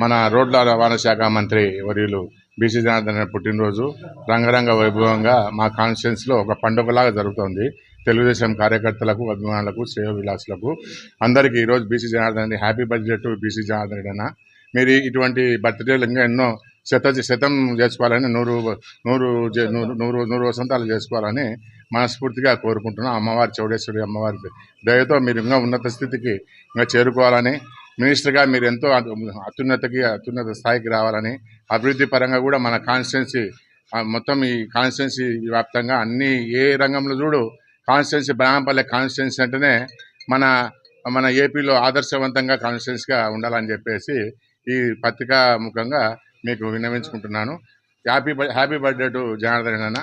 మన రోడ్ల రవాణా శాఖ మంత్రి వర్యులు బీసీ జనార్దన్ పుట్టినరోజు రంగరంగ వైభవంగా మా కాన్స్టిట్యున్సీలో ఒక పండుగలాగా జరుగుతోంది. తెలుగుదేశం కార్యకర్తలకు అభిమానులకు శ్రేయ విలాసులకు అందరికీ ఈరోజు B C Janardhan happy birthday to B C Janardhan అన్న. మీరు ఇటువంటి బర్త్డేలు ఇంకా ఎన్నో శత శతం చేసుకోవాలని నూరు నూరు నూరు నూరు నూరు వసంతాలు చేసుకోవాలని మనస్ఫూర్తిగా కోరుకుంటున్నాం. అమ్మవారి చౌడేశ్వరి అమ్మవారి దయతో మీరు ఇంకా ఉన్నత స్థితికి ఇంకా చేరుకోవాలని మినిస్టర్గా మీరు ఎంతో అత్యున్నతకి అత్యున్నత స్థాయికి రావాలని అభివృద్ధి పరంగా కూడా మన కాన్స్టిట్యున్సీ మొత్తం ఈ కాన్స్టిట్యున్సీ వ్యాప్తంగా అన్ని ఏ రంగంలో చూడు కాన్స్టిట్యున్సీ బనాంపల్లె కాన్స్టిట్యున్సీ అంటేనే మన మన ఏపీలో ఆదర్శవంతంగా కాన్స్టిట్యున్సీగా ఉండాలని చెప్పేసి ఈ పత్రికా ముఖంగా మీకు విన్నవించుకుంటున్నాను. Happy happy birthday to Janardhan అన్న.